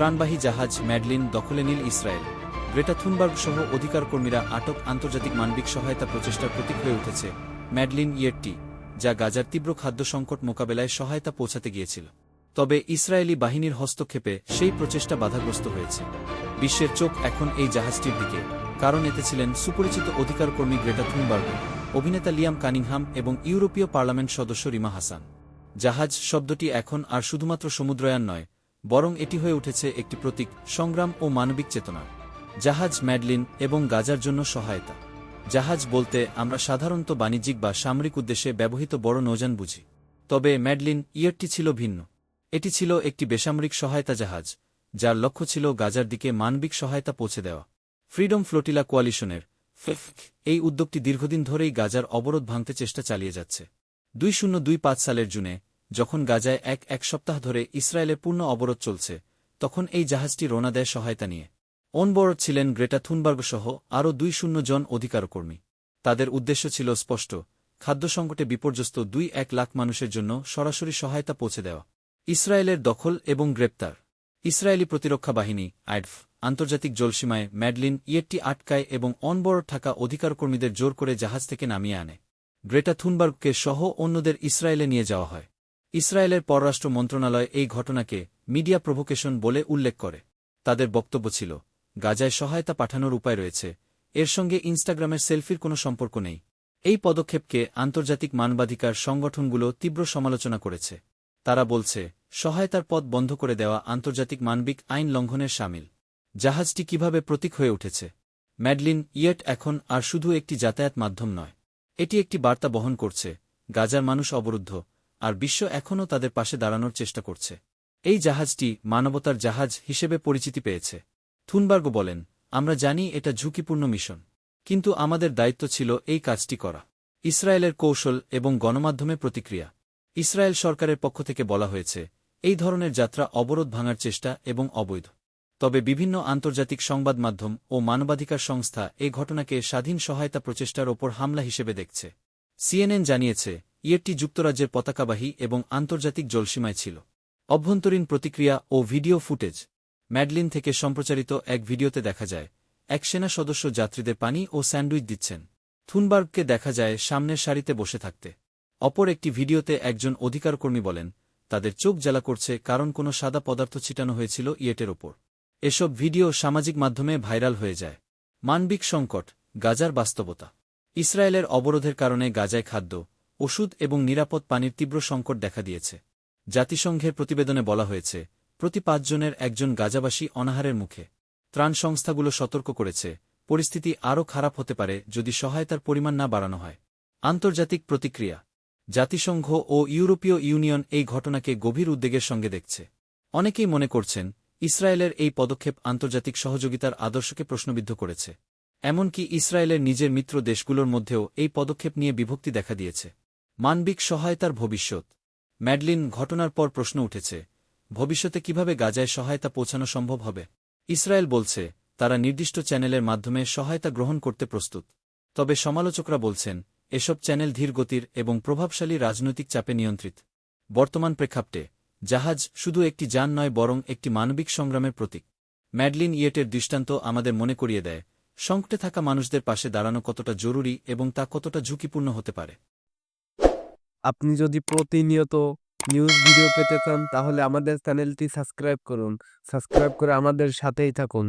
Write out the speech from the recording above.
ত্রাণবাহী জাহাজ ম্যাডলিন দখলে নীল Israel. Greta Thunberg সহ অধিকার কর্মীরা আটক আন্তর্জাতিক মানবিক সহায়তা প্রচেষ্টার প্রতীক হয়ে উঠেছে ম্যাডলিন ইয়েরটি, যা গাজার তীব্র খাদ্য সংকট মোকাবেলায় সহায়তা পৌঁছাতে গিয়েছিল। তবে ইসরায়েলি বাহিনীর হস্তক্ষেপে সেই প্রচেষ্টা বাধাগ্রস্ত হয়েছে। বিশ্বের চোখ এখন এই জাহাজটির দিকে, কারণ এতে ছিলেন সুপরিচিত অধিকার কর্মী গ্রেটা থুনবার্গ, অভিনেতা লিয়াম কানিংহাম এবং ইউরোপীয় পার্লামেন্ট সদস্য রিমা হাসান। জাহাজ শব্দটি এখন আর শুধুমাত্র সমুদ্রয়ান নয় বরং এটি হয়ে উঠেছে একটি প্রতীক, সংগ্রাম ও মানবিক চেতনা। জাহাজ ম্যাডলিন এবং গাজার জন্য সহায়তা। জাহাজ বলতে আমরা সাধারণত বাণিজ্যিক বা সামরিক উদ্দেশ্যে ব্যবহৃত বড় নৌযান বুঝি। তবে ম্যাডলিন ইয়ারটি ছিল ভিন্ন। এটি ছিল একটি বেসামরিক সহায়তা জাহাজ, যার লক্ষ্য ছিল গাজার দিকে মানবিক সহায়তা পৌঁছে দেওয়া। ফ্রিডম ফ্লোটিলা কোয়ালিশনের এই উদ্যোগটি দীর্ঘদিন ধরেই গাজার অবরোধ ভাঙতে চেষ্টা চালিয়ে যাচ্ছে। দুই শূন্য দুই পাঁচ সালের জুনে যখন গাজায় এক এক সপ্তাহ ধরে ইসরায়েলের পূর্ণ অবরোধ চলছে, তখন এই জাহাজটি রোনা দেয় সহায়তা নিয়ে। অনবরত ছিলেন গ্রেটা থুনবার্গ সহ আরও দুই শূন্য জন অধিকারকর্মী। তাদের উদ্দেশ্য ছিল স্পষ্ট, খাদ্য সংকটে বিপর্যস্ত দুই এক লাখ মানুষের জন্য সরাসরি সহায়তা পৌঁছে দেওয়া। ইসরায়েলের দখল এবং গ্রেপ্তার। ইসরায়েলি প্রতিরক্ষা বাহিনী, আইডফ, আন্তর্জাতিক জলসীমায় ম্যাডলিন ইয়েটটি আটকায় এবং অনবরত থাকা অধিকারকর্মীদের জোর করে জাহাজ থেকে নামিয়ে আনে। গ্রেটা থুনবার্গকে সহ অন্যদের ইসরায়েলে নিয়ে যাওয়া হয়। ইসরায়েলের পররাষ্ট্র মন্ত্রণালয় এই ঘটনাকে মিডিয়া প্রভোকেশন বলে উল্লেখ করে। তাদের বক্তব্য ছিল, গাজায় সহায়তা পাঠানোর উপায় রয়েছে। এর সঙ্গে ইনস্টাগ্রামের সেলফির কোনো সম্পর্ক নেই। এই পদক্ষেপকে আন্তর্জাতিক মানবাধিকার সংগঠনগুলো তীব্র সমালোচনা করেছে। তারা বলছে, সহায়তার পথ বন্ধ করে দেওয়া আন্তর্জাতিক মানবিক আইন লঙ্ঘনের সামিল। জাহাজটি কীভাবে প্রতীক হয়ে উঠেছে? ম্যাডলিন ইয়েট এখন আর শুধু একটি যাতায়াত মাধ্যম নয়। এটি একটি বার্তা বহন করছে, গাজার মানুষ অবরুদ্ধ। আর বিশ্ব এখনও তাদের পাশে দাঁড়ানোর চেষ্টা করছে। এই জাহাজটি মানবতার জাহাজ হিসেবে পরিচিতি পেয়েছে। থুনবার্গ বলেন, আমরা জানি এটা ঝুঁকিপূর্ণ মিশন, কিন্তু আমাদের দায়িত্ব ছিল এই কাজটি করা। ইসরায়েলের কৌশল এবং গণমাধ্যমে প্রতিক্রিয়া। ইসরায়েল সরকারের পক্ষ থেকে বলা হয়েছে, এই ধরনের যাত্রা অবরোধ ভাঙার চেষ্টা এবং অবৈধ। তবে বিভিন্ন আন্তর্জাতিক সংবাদ মাধ্যম ও মানবাধিকার সংস্থা এই ঘটনাকে স্বাধীন সহায়তা প্রচেষ্টার ওপর হামলা হিসেবে দেখছে। সিএনএন জানিয়েছে ইয়েরটি যুক্তরাজ্যের পতাকাবাহী এবং আন্তর্জাতিক জলসীমায় ছিল। অভ্যন্তরীণ প্রতিক্রিয়া ও ভিডিও ফুটেজ ম্যাডলিন থেকে সম্প্রচারিত এক ভিডিওতে দেখা যায়, এক সেনা সদস্য যাত্রীদের পানি ও স্যান্ডউইচ দিচ্ছেন। থুনবার্গকে দেখা যায় সামনের সারিতে বসে থাকতে। অপর একটি ভিডিওতে একজন অধিকারকর্মী বলেন, তাদের চোখ জ্বালা করছে কারণ কোনো সাদা পদার্থ ছিটানো হয়েছিল ইয়েটের ওপর। এসব ভিডিও সামাজিক মাধ্যমে ভাইরাল হয়ে যায়। মানবিক সংকট, গাজার বাস্তবতা। ইসরায়েলের অবরোধের কারণে গাজায় খাদ্য ওষুধ এবং নিরাপদ পানির তীব্র সংকট দেখা দিয়েছে। জাতিসংঘের প্রতিবেদনে বলা হয়েছে, প্রতি পাঁচজনের একজন গাজাবাসী অনাহারের মুখে। ত্রাণ সংস্থাগুলো সতর্ক করেছে, পরিস্থিতি আরও খারাপ হতে পারে যদি সহায়তার পরিমাণ না বাড়ানো হয়। আন্তর্জাতিক প্রতিক্রিয়া, জাতিসংঘ ও ইউরোপীয় ইউনিয়ন এই ঘটনাকে গভীর উদ্বেগের সঙ্গে দেখছে। অনেকেই মনে করছেন, ইসরায়েলের এই পদক্ষেপ আন্তর্জাতিক সহযোগিতার আদর্শকে প্রশ্নবিদ্ধ করেছে। এমনকি ইসরায়েলের নিজের মিত্র দেশগুলোর মধ্যেও এই পদক্ষেপ নিয়ে বিভক্তি দেখা দিয়েছে। মানবিক সহায়তার ভবিষ্যৎ। ম্যাডলিন ঘটনার পর প্রশ্ন উঠেছে, ভবিষ্যতে কীভাবে গাজায় সহায়তা পৌঁছানো সম্ভব হবে? ইসরায়েল বলছে, তারা নির্দিষ্ট চ্যানেলের মাধ্যমে সহায়তা গ্রহণ করতে প্রস্তুত। তবে সমালোচকরা বলছেন, এসব চ্যানেল ধীরগতির এবং প্রভাবশালী রাজনৈতিক চাপে নিয়ন্ত্রিত। বর্তমান প্রেক্ষাপটে, জাহাজ শুধু একটি যান নয়, বরং একটি মানবিক সংগ্রামের প্রতীক। ম্যাডলিন ইয়েটের দৃষ্টান্ত আমাদের মনে করিয়ে দেয়, সংকটে থাকা মানুষদের পাশে দাঁড়ানো কতটা জরুরি এবং তা কতটা ঝুঁকিপূর্ণ হতে পারে। আপনি যদি প্রতিনিয়ত নিউজ ভিডিও পেতে চান, তাহলে আমাদের চ্যানেলটি সাবস্ক্রাইব করুন। সাবস্ক্রাইব করে আমাদের সাথেই থাকুন।